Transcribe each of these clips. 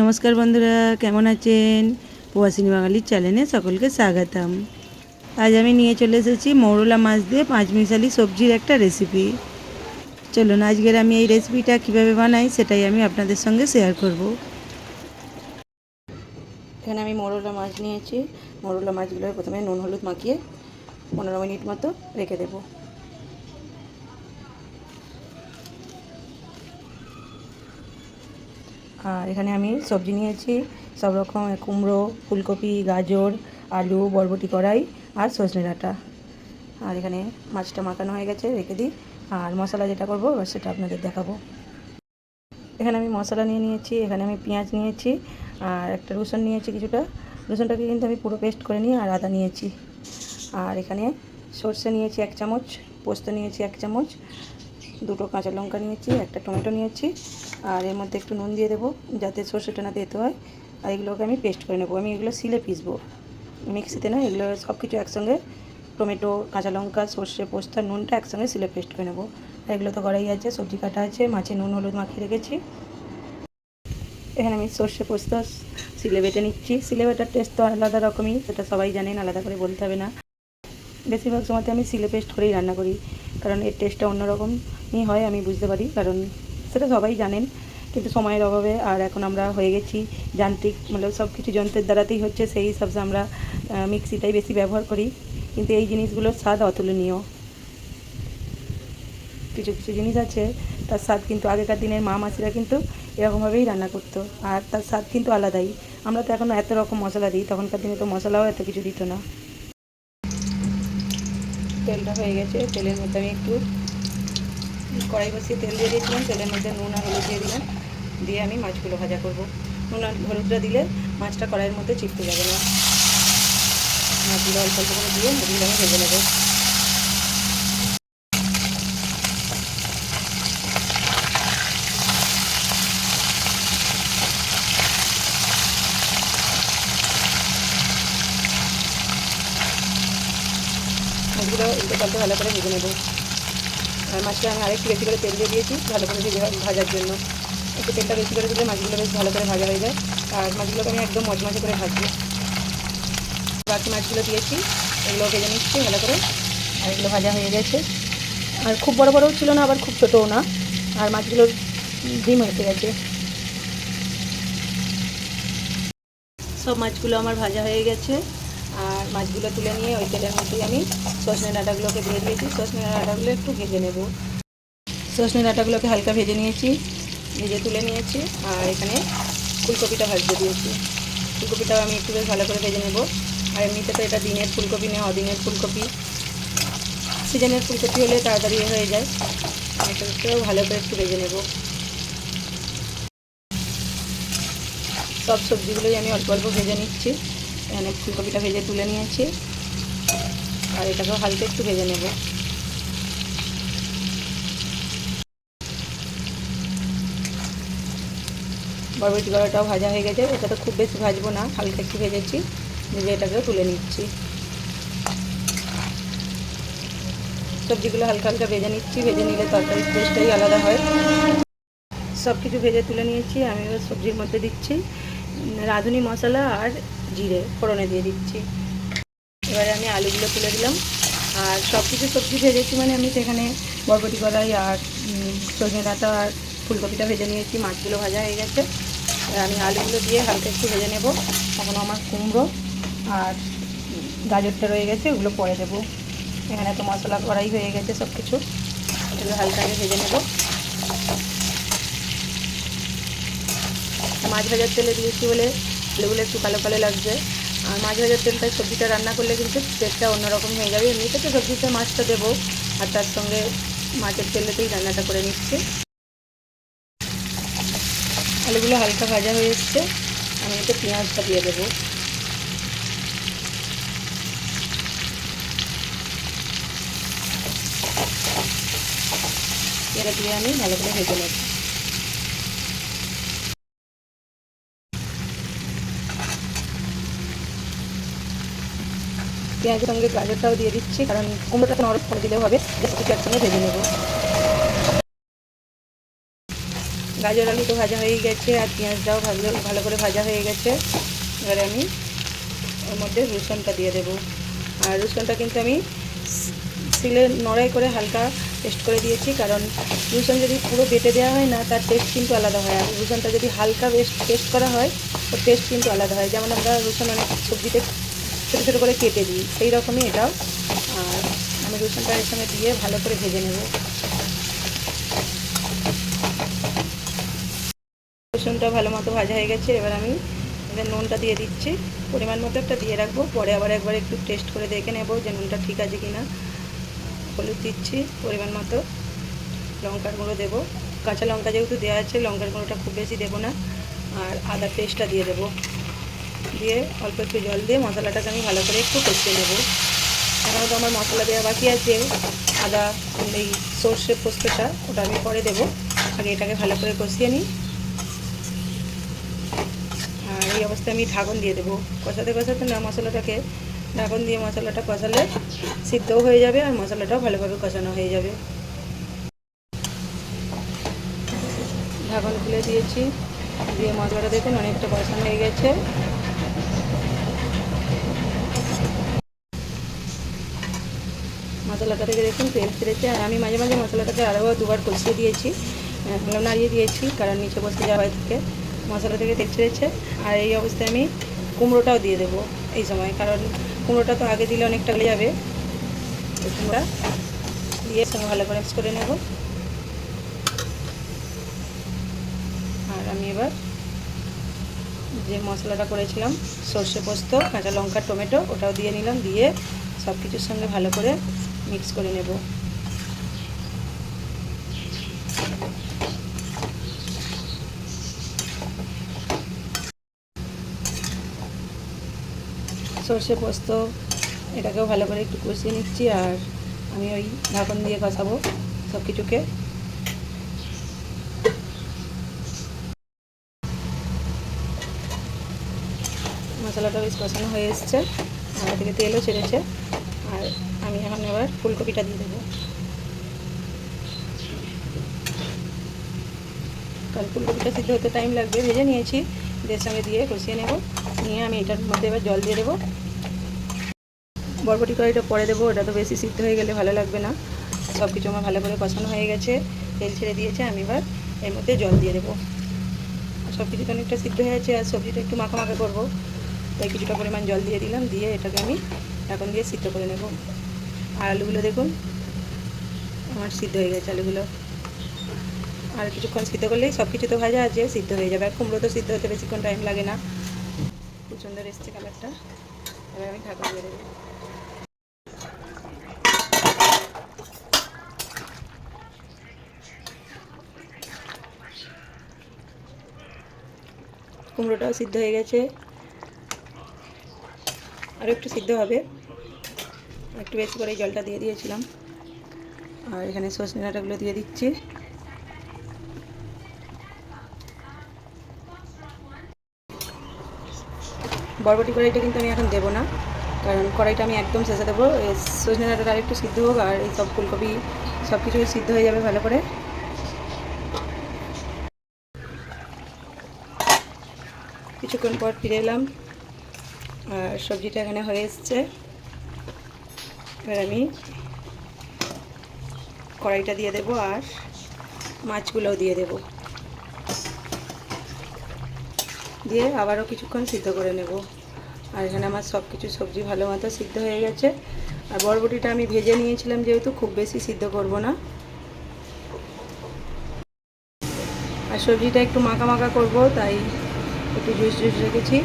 নমস্কার বন্ধুরা, কেমন আছেন? প্রবাসিনী বাঙালির চ্যানেলে সকলকে স্বাগতম। আজ আমি নিয়ে চলে এসেছি মৌরলা মাছ দিয়ে পাঁচ মিশালি সবজির একটা রেসিপি চলুন, আজকের আমি এই রেসিপিটা কীভাবে বানাই সেটাই আমি আপনাদের সঙ্গে শেয়ার করব। এখানে আমি মৌরলা মাছ নিয়েছি। মৌরলা মাছগুলো প্রথমে নুন, হলুদ মাখিয়ে পনেরো মিনিট মতো রেখে দেবো। আর এখানে আমি সবজি নিয়েছি, সব রকম, কুমড়ো, ফুলকপি, গাজর, আলু, বরবটি কড়াই আর সজনে ডাঁটা। আর এখানে মাছটা মাখানো হয়ে গেছে, রেখে দিই। আর মশলা যেটা করব, এবার সেটা আপনাদের দেখাবো। এখানে আমি মশলা নিয়ে নিয়েছি, এখানে আমি পেঁয়াজ নিয়েছি, আর একটা রসুন নিয়েছি কিছুটা। রসুনটাকে কিন্তু আমি পুরো পেস্ট করে নিই আর আদা নিয়েছি। আর এখানে সর্ষে নিয়েছি এক চামচ, পোস্ত নিয়েছি এক চামচ, দুটো কাঁচা লঙ্কা নিয়েছি, একটা টমেটো নিয়েছি আর এর মধ্যে একটু নুন দিয়ে দেবো, যাতে সর্ষেটা না দিতে হয়। আর এগুলোকে আমি পেস্ট করে নেব। আমি এগুলো সিলে পিসবো। মিক্সিতে না এগুলো সব কিছু একসঙ্গে, টমেটো, কাঁচা লঙ্কা, সর্ষে, পোস্ত, নুনটা একসঙ্গে সিলে পেস্ট করে নেব। এগুলো তো কড়াই আছে, সবজি কাটা আছে, মাছে নুন, হলুদ মাখিয়ে রেখেছি। এখানে আমি সর্ষে, পোস্ত সিলে বেটে নিচ্ছি। সিলে বেটার টেস্ট তো আলাদা রকমই, সেটা সবাই জানেন, আলাদা করে বলতে হবে না। বেশিরভাগ সময়তে আমি সিলে পেস্ট করেই রান্না করি, কারণ এর টেস্টটা অন্যরকমই হয়, আমি বুঝতে পারি। কারণ সেটা সবাই জানেন, কিন্তু সময়ের অভাবে আর এখন আমরা হয়ে গেছি যান্ত্রিক মানে সব কিছু যন্ত্রের দ্বারাতেই হচ্ছে, সেই হিসাবে আমরা মিক্সিটাই বেশি ব্যবহার করি। কিন্তু এই জিনিসগুলোর স্বাদ অতুলনীয়। কিছু কিছু জিনিস আছে, তার স্বাদ কিন্তু আগেকার দিনের মা মাসিরা কিন্তু এরকমভাবেই রান্না করতো, আর তার স্বাদ কিন্তু আলাদাই। আমরা তো এখন এত রকম মশলা দিই, তখনকার দিনে তো মশলাও এত কিছু দিত না। তেলটা হয়ে গেছে, তেলের মধ্যে আমি একটু কড়াই বসিয়ে তেল দিয়ে দিয়েছিলাম, তেলের মধ্যে নুন আর হলুদ দিয়ে দিলাম। দিয়ে আমি মাছগুলো ভাজা করব। নুন আর হলুদটা দিলে মাছটা কড়াইয়ের মধ্যে চিপতে যাবে না। মাছগুলো অল্প অল্প করে দিয়ে মাছগুলো আমি ভেজে নেব। ভালো করে ভেজে নেব। আর মাছটা আমি আরেকটু বেশি করে তেল দিয়ে দিয়েছি, ভালো করে ভেজে ভাজার জন্য। একটু তেলটা বেশি করে দিলে মাছগুলো বেশ ভালো করে ভাজা হয়ে যায়। আর মাছগুলোকে আমি একদম মচমচে করে ভাজবো। বাকি মাছগুলো দিয়েছি, এগুলো ভেজে নিচ্ছি ভালো করে। আর এগুলো ভাজা হয়ে গেছে। আর খুব বড় বড়ও ছিল না, আবার খুব ছোটও না। আর মাছগুলোর ডিম হয়ে গেছে। সব মাছগুলো আমার ভাজা হয়ে গেছে। মাছগুলো তুলে নিয়ে ওই তেলের মধ্যেই আমি সজনে ডাঁটাগুলোকে দিয়ে দিয়েছি সজনে ডাঁটাগুলো একটু ভেজে নেব। সজনে ডাঁটাগুলোকে হালকা ভেজে নিয়েছি, ভেজে তুলে নিয়েছি আর এখানে ফুলকপিটা ভাজতে দিয়েছি। ফুলকপিটাও আমি একটু বেশ ভালো করে ভেজে নেব। আর এমনিতে তো এটা দিনের ফুলকপি নেই অদিনের ফুলকপি। সিজনের ফুলকপি হলে তাড়াতাড়ি হয়ে যায়। এটাকেও ভালো করে একটু ভেজে নেব। সব সবজিগুলোই আমি অল্প অল্প ভেজে নিচ্ছি। এখানে ফুলকপিটা ভেজে তুলে নিয়েছি। আর এটাকেও হালকা একটু ভেজে নেব। বরবটি গড়াটাও ভাজা হয়ে গেছে এটা তো খুব বেশি ভাজবো না, হালকা একটু ভেজেছি, ভেজে এটাকেও তুলে নিচ্ছি। সবজিগুলো হালকা হালকা ভেজে নিচ্ছি, ভেজে নিলে তরকারির টেস্টটাই আলাদা হয়। সব কিছু ভেজে তুলে নিয়েছি আমি সবজির মধ্যে দিচ্ছি রাঁধুনি মশলা আর জিরে ফোড়নে দিয়ে দিচ্ছি। এবারে আমি আলুগুলো তুলে দিলাম। আর সব কিছু সবজি ভেজেছি মানে আমি সেখানে বরবটি কলাই আর সজনে ডাঁটা আর ফুলকপিটা ভেজে নিয়েছি। মাছগুলো ভাজা হয়ে গেছে। এবার আমি আলুগুলো দিয়ে হালকা একটু ভেজে নেব। এখন আমার কুমড়ো আর গাজরটা রয়ে গেছে, ওগুলো পরে দেবো। এখানে তো মশলা কড়াই হয়ে গেছে সব কিছু এগুলো হালকা ভেজে নেব। মাছ ভাজার তেলে দিয়েছি বলে আলুগুলো একটু কালো কালো লাগছে। আর মাছ ভাজার তেলটায় সবজিটা রান্না করলে কিন্তু টেস্টটা অন্যরকম হয়ে যাবে। এমনিতে তো সবজিতে মাছটা দেবো, আর তার সঙ্গে মাছের তেলেতেই রান্নাটা করে নিচ্ছি। আলুগুলো হালকা ভাজা হয়ে এসছে। আমি এতে পেঁয়াজটা দিয়ে দেবো। এটা দিয়ে আমি ভালো করে ভেজে নেব। পেঁয়াজের সঙ্গে গাজরটাও দিয়ে দিচ্ছি, কারণ কুমড়োটাকে নরম করে দিলেও হবে কিছু একসঙ্গে ভেজে নেব। গাজর আলু তো ভাজা হয়ে গেছে, আর পেঁয়াজটাও ভালো ভালো করে ভাজা হয়ে গেছে। এবারে আমি ওর মধ্যে রসুনটা দিয়ে দেবো। আর রসুনটা কিন্তু আমি সিলে নড়াই করে হালকা পেস্ট করে দিয়েছি, কারণ রসুন যদি পুরো বেটে দেওয়া হয় না, তার টেস্ট কিন্তু আলাদা হয়। আর রসুনটা যদি হালকা পেস্ট পেস্ট করা হয়, ওর টেস্ট কিন্তু আলাদা হয়। যেমন আমরা রসুন অনেক সবজিতে ছোটো ছোটো করে কেটে দিই। সেই রকমই এটাও। আর আমি রসুনটা এর সঙ্গে দিয়ে ভালো করে ভেজে নেব। রসুনটা ভালো মতো ভাজা হয়ে গেছে। এবার আমি এবার নুনটা দিয়ে দিচ্ছি। পরিমাণ মতো একটা দিয়ে রাখব। পরে আবার একবার একটু টেস্ট করে দেখে নেব যে নুনটা ঠিক আছে কি না হলুদ দিচ্ছি, পরিমাণ মতো। লঙ্কার গুঁড়ো দেবো। কাঁচা লঙ্কা যেহেতু দেওয়া আছে, লঙ্কার গুঁড়োটা খুব বেশি দেবো না। আর আদা পেস্টটা দিয়ে দেবো। দিয়ে অল্প একটু জল দিয়ে মশলাটাকে আমি ভালো করে একটু কষিয়ে নেব। এখনও তো আমার মশলা দেওয়া বাকি আছে। আদা, এই সর্ষে পোস্তটা ওটা আমি পরে দেবো। আগে এটাকে ভালো করে কষিয়ে নিই। আর এই অবস্থায় আমি ঢাকন দিয়ে দেবো। কষাতে কষাতে না মশলাটাকে, ঢাকন দিয়ে মশলাটা কষালে সিদ্ধও হয়ে যাবে আর মশলাটাও ভালোভাবে কষানো হয়ে যাবে। ঢাকন খুলে দিয়েছি। দিয়ে মশলাটা দেখুন অনেকটা কষানো হয়ে গেছে। মশলাটা থেকে দেখুন, তেল ছেড়েছে। আর আমি মাঝে মাঝে মশলাটাকে আরও দুবার কষিয়ে দিয়েছি নাড়িয়ে দিয়েছি, কারণ নিচে বসে যাওয়া থেকে। মশলা থেকে তেল ছেড়েছে। আর এই অবস্থায় আমি কুমড়োটাও দিয়ে দেবো এই সময়, কারণ কুমড়োটা তো আগে দিলে অনেকটা গলে যাবে। কুমড়া দিয়ে সঙ্গে ভালো করে করে নেব। আর আমি এবার যে মশলাটা করেছিলাম, সর্ষে পোস্ত, কাঁচা লঙ্কা, টমেটো, ওটাও দিয়ে নিলাম। দিয়ে সব কিছুর সঙ্গে ভালো করে মিক্স করে নেব। সর্ষে পোস্ত, এটাকেও ভালো করে একটু কষিয়ে নিচ্ছি আর আমি ওই ঢাকন দিয়ে কষাবো সব কিছুকে মশলাটা বেশ কষানো হয়ে এসছে। আর এদিকে তেলও ছেড়েছে। আর আমি এখন এবার ফুলকপিটা দিয়ে দেবো। কারণ ফুলকপিটা সিদ্ধ হতে টাইম লাগবে, ভেজে নিয়েছি। এদের সঙ্গে দিয়ে কষিয়ে নেব। নিয়ে আমি এটার মধ্যে এবার জল দিয়ে দেবো। বরবটি কড়াইটা পরে দেবো, ওটা তো বেশি সিদ্ধ হয়ে গেলে ভালো লাগবে না। সব কিছু আমার ভালো করে কষানো হয়ে গেছে। তেল ছেড়ে দিয়েছে, আমি এবার এর মধ্যে জল দিয়ে দেবো। সব কিছু তো অনেকটা সিদ্ধ হয়ে আছে আর সবজিটা একটু মাখা মাখা করব। তাই কিছুটা পরিমাণ জল দিয়ে দিলাম, দিয়ে এটাকে আমি এখন দিয়ে সিদ্ধ করে নেব। আর আলুগুলো দেখুন, আমার সিদ্ধ হয়ে গেছে আলুগুলো। আর কিছুক্ষণ সিদ্ধ করলেই সব কিছু তো ভাজা আছে, সিদ্ধ হয়ে যাবে। আর কুমড়ো তো সিদ্ধ হতে বেশিক্ষণ টাইম লাগে না। খুব সুন্দর এসছে কালারটা। এবার আমি ঢাকা দিয়ে দেবো। কুমড়োটাও সিদ্ধ হয়ে গেছে। আরও একটু সিদ্ধ হবে। একটু বেশি করে জলটা দিয়ে দিয়েছিলাম। আর এখানে সজনে ডাঁটাগুলো দিয়ে দিচ্ছি। বরবটি কড়াইটা কিন্তু আমি এখন দেবো না, কারণ কড়াইটা আমি একদম শেষে দেবো। সজনে ডাঁটাটা আর একটু সিদ্ধ হোক, আর এই সব ফুলকপি সব কিছু সিদ্ধ হয়ে যাবে ভালো করে। কিছুক্ষণ পর ফিরে এলাম, আর সবজিটা এখানে হয়ে এসছে। এবার আমি কড়াইটা দিয়ে দেবো আর মাছগুলোও দিয়ে দেব। দিয়ে আবারও কিছুক্ষণ সিদ্ধ করে নেব। আর এখানে আমার সব কিছু সবজি ভালো মতো সিদ্ধ হয়ে গেছে। আর বরবটিটা আমি ভেজে নিয়েছিলাম যেহেতু খুব বেশি সিদ্ধ করব না। আর সবজিটা একটু মাখা মাখা করব, তাই একটু জুস জুস রেখেছি।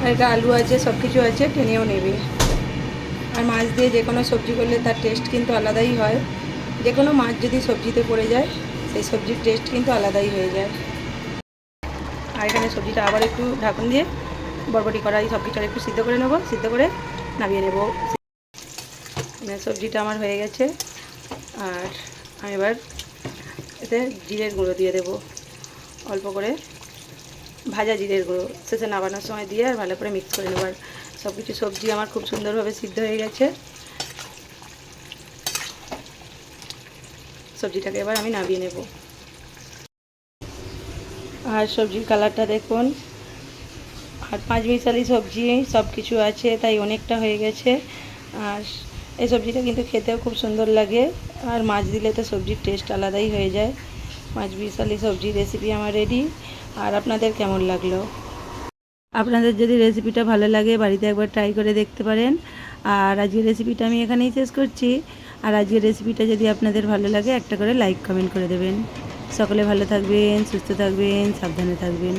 আর এটা আলু আছে সব কিছু আছে, টেনেও নেবে। আর মাছ দিয়ে যে কোনো সবজি করলে তার টেস্ট কিন্তু আলাদাই হয়। যে কোনো মাছ যদি সবজিতে পড়ে যায়, সেই সবজির টেস্ট কিন্তু আলাদাই হয়ে যায়। আর এখানে সবজিটা আবার একটু ঢাকন দিয়ে বরবটি কড়াই সব কিছু আর একটু সিদ্ধ করে নেব, সিদ্ধ করে নামিয়ে নেব। সবজিটা আমার হয়ে গেছে। আর আমি এবার এতে জিরের গুঁড়ো দিয়ে দেবো। অল্প করে ভাজা জিরের গুঁড়ো। শেষে নামানোর সময় দিয়ে আর ভালো করে মিক্স করে নেব আর সব কিছু সবজি আমার খুব সুন্দরভাবে সিদ্ধ হয়ে গেছে। সবজিটাকে এবার আমি নামিয়ে নেব। আর সবজির কালারটা দেখুন। আর পাঁচ মিশালি সবজি সব কিছু আছে, তাই অনেকটা হয়ে গেছে। আর এই সবজিটা কিন্তু খেতেও খুব সুন্দর লাগে। আর মাছ দিলে তো সবজির টেস্ট আলাদাই হয়ে যায়। পাঁচ মিশালি সবজির রেসিপি আমার রেডি আর আপনাদের কেমন লাগল? আপনাদের যদি রেসিপিটা ভালো লাগে, বাড়িতে একবার ট্রাই করে দেখতে পারেন। আর আজকের রেসিপিটা আমি এখানেই শেষ করছি। আর আজকের রেসিপিটা যদি আপনাদের ভালো লাগে, একটা করে লাইক কমেন্ট করে দেবেন। সকলে ভালো থাকবেন, সুস্থ থাকবেন, সাবধানে থাকবেন।